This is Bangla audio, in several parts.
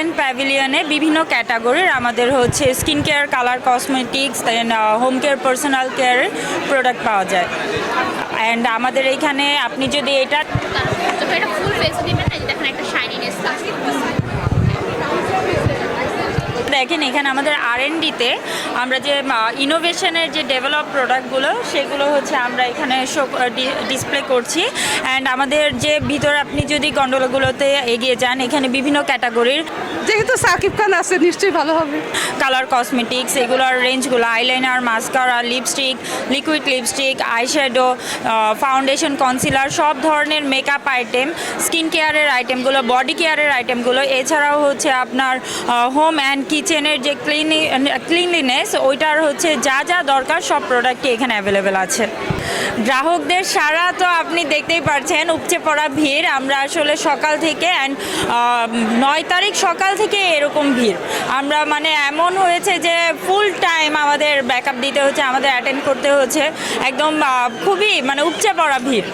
আইল্যান্ড প্যাভিলিয়নে বিভিন্ন ক্যাটাগরির আমাদের হচ্ছে skin care colour cosmetics then home care personal care product পাওয়া যায়। অ্যান্ড আমাদের এখানে আপনি যদি এটা ফুল দেখেন এখানে আমাদের আর ডিতে আমরা যে ইনোভেশনের যে ডেভেলপ প্রোডাক্টগুলো সেগুলো হচ্ছে আমরা এখানে শো ডিসপ্লে করছি। অ্যান্ড আমাদের যে ভিতর আপনি যদি গন্ডলাগুলোতে এগিয়ে যান এখানে বিভিন্ন ক্যাটাগরির যেহেতু সাকিব খান আছে নিশ্চয়ই ভালো হবে। কালার কসমেটিক্স এগুলোর রেঞ্জগুলো eyeliner mascara lipstick liquid lipstick eyeshadow foundation concealer সব ধরনের মেকআপ আইটেম স্কিন কেয়ারের আইটেমগুলো বডি কেয়ারের আইটেমগুলো এছাড়াও হচ্ছে আপনার হোম অ্যান্ড কিচেনের যে ক্লিনি ক্লিনলিনেস ওইটার হচ্ছে যা যা দরকার সব প্রোডাক্টই এখানে অ্যাভেলেবেল আছে। গ্রাহকদের সারা তো আপনি দেখতেই পারছেন, উপচে পড়া ভিড়। আমরা আসলে সকাল থেকে অ্যান্ড নয় তারিখ সকাল থেকে এরকম ভিড়। আমরা মানে এমন হয়েছে যে ফুল টাইম আমাদের ব্যাকআপ দিতে হচ্ছে, আমাদের অ্যাটেন্ড করতে হচ্ছে। একদম খুবই মানে উপচে পড়া ভিড়।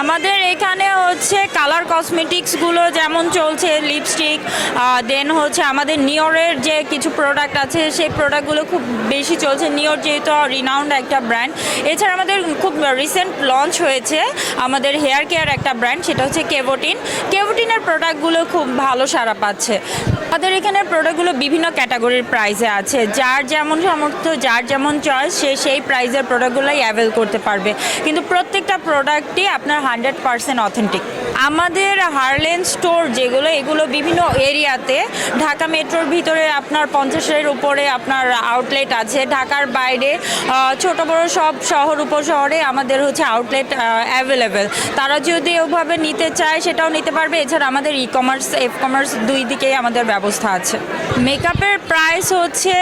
আমাদের এখানে হচ্ছে কালার কসমেটিক্সগুলো যেমন চলছে লিপস্টিক দেন হচ্ছে আমাদের নিওরের যে কিছু প্রোডাক্ট আছে, সেই প্রোডাক্টগুলো খুব বেশি চলছে। নিওর যেহেতু রিনাউন্ড একটা ব্র্যান্ড এছাড়া আমাদের খুব রিসেন্ট লঞ্চ হয়েছে আমাদের হেয়ার কেয়ার একটা ব্র্যান্ড সেটা হচ্ছে কেভোটিন কেভোটিনের প্রোডাক্টগুলো খুব ভালো সাড়া পাচ্ছে। আমাদের এখানে প্রোডাক্টগুলো বিভিন্ন ক্যাটাগরির প্রাইসে আছে। যার যেমন সামর্থ্য, যার যেমন চয়েস সে সেই প্রাইসের প্রোডাক্টগুলোই অ্যাভেল করতে পারবে। কিন্তু প্রত্যেকটা প্রোডাক্টই আপনার হান্ড্রেড পারসেন্ট অথেন্টিক। আমাদের হারলেন স্টোর যেগুলো, এগুলো বিভিন্ন এরিয়াতে, ঢাকা মেট্রোর ভিতরে আপনার পঞ্চাশের উপরে আপনার আউটলেট আছে। ঢাকার বাইরে ছোট বড় সব শহর, উপশহরে আমাদের হচ্ছে আউটলেট অ্যাভেলেবেল তারা যদি ওভাবে নিতে চায়, সেটাও নিতে পারবে। এছাড়া আমাদের ই কমার্স এফ কমার্স দুই দিকেই আমাদের ব্যবস্থা আছে। মেকআপের প্রাইস হচ্ছে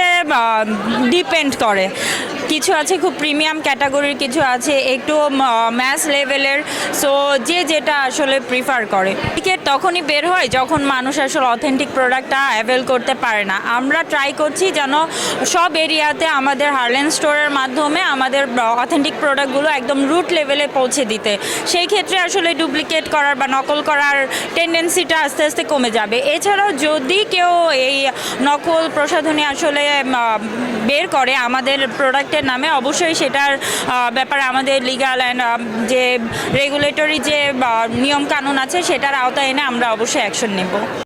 ডিপেন্ড করে। কিছু আছে খুব প্রিমিয়াম ক্যাটাগরির, কিছু আছে একটু ম্যাস লেভেলের সো যে যেটা আসলে প্রিফার করে। টিকিট তখনই বের হয় যখন মানুষ আসলে অথেন্টিক প্রোডাক্টটা অ্যাভেল করতে পারে না। আমরা ট্রাই করছি যেন সব এরিয়াতে আমাদের হারলেন স্টোরের মাধ্যমে আমাদের অথেন্টিক প্রোডাক্টগুলো একদম রুট লেভেলে পৌঁছে দিতে। সেই ক্ষেত্রে আসলে ডুপ্লিকেট করার বা নকল করার টেন্ডেন্সিটা আস্তে আস্তে কমে যাবে। এছাড়াও যদি কেউ এই নকল প্রসাধনী আসলে বের করে আমাদের প্রোডাক্টের নামে অবশ্যই সেটার ব্যাপারে আমাদের লিগাল অ্যান্ড যে রেগুলেটরি যে নিয়ম কানুন আছে সেটার আওতায় এনে আমরা অবশ্যই অ্যাকশন নেব।